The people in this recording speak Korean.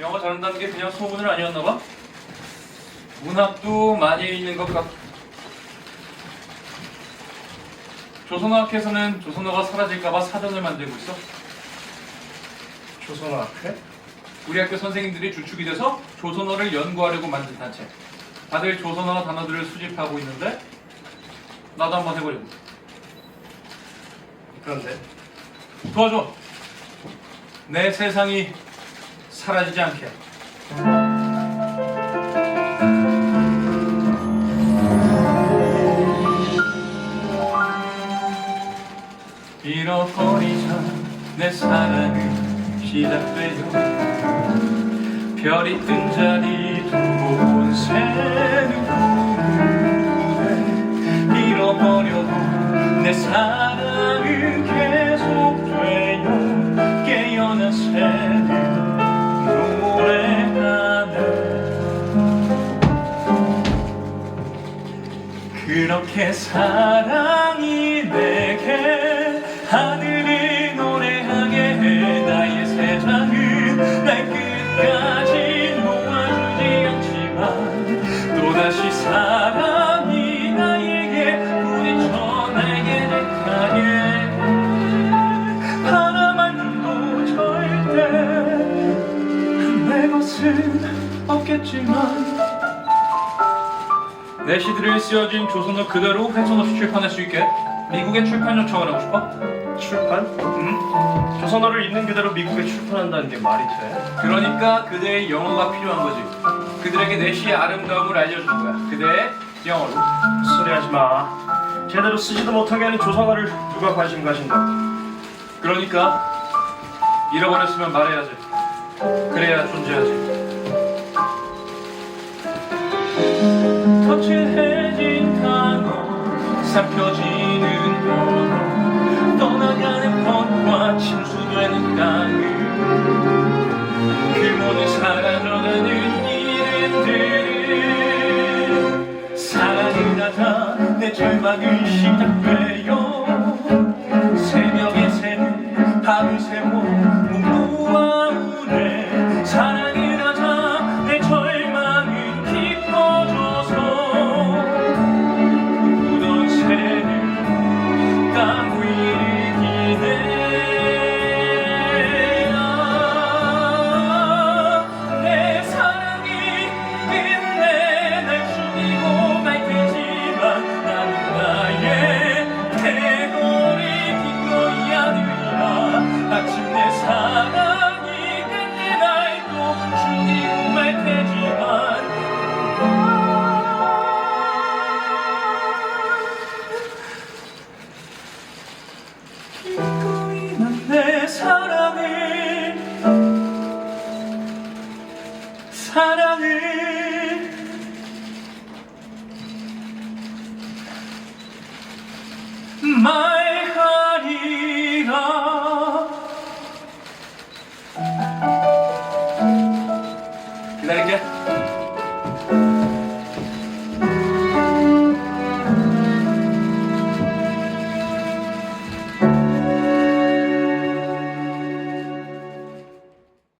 영어 잘한다는 게 그냥 소문은 아니었나 봐. 문학도 많이 있는 것 같. 조선어학회에서는 조선어가 사라질까봐 사전을 만들고 있어. 조선어학회? 우리 학교 선생님들이 주축이 돼서 조선어를 연구하려고 만든 단체. 다들 조선어 단어들을 수집하고 있는데 나도 한번 해보려고. 그런데 도와줘. 내 세상이 사라지지 않게. 잃어버리자 내 사랑은 시작돼요 별이 뜬 자리 두고 새는 꿈에 잃어버려도 내 사랑은 계속돼요 깨어난 새 그렇게 사랑이 내게 하늘이 노래하게 해. 나의 세상은 날 끝까지 놓아주지 않지만 또다시 사랑이 나에게 부딪혀 날개 듯하게 바라만도 절대 내 것은 없겠지만 내 시들을 쓰여진 조선어 그대로 훼손 없이 출판할 수 있게 미국에 출판 요청을 하고 싶어? 출판? 응? 조선어를 있는 그대로 미국에 출판한다는 게 말이 돼? 그러니까 그대의 영어가 필요한 거지. 그들에게 내 시의 아름다움을 알려주는 거야. 그대의 영어로. 소리 하지 마. 제대로 쓰지도 못하게 하는 조선어를 누가 관심 가진다고? 그러니까 잃어버렸으면 말해야지. 그래야 존재하지. 삼켜지는 번호, 떠나가는 번과 침수되는 땅을 그 모든 사라져가는 이름들을 사랑을 하다 내 절망은 시작돼요 새벽에 새는 밤을 새고 잊고 있는 내 사랑을. 사랑을. 말하리라. 기다릴게.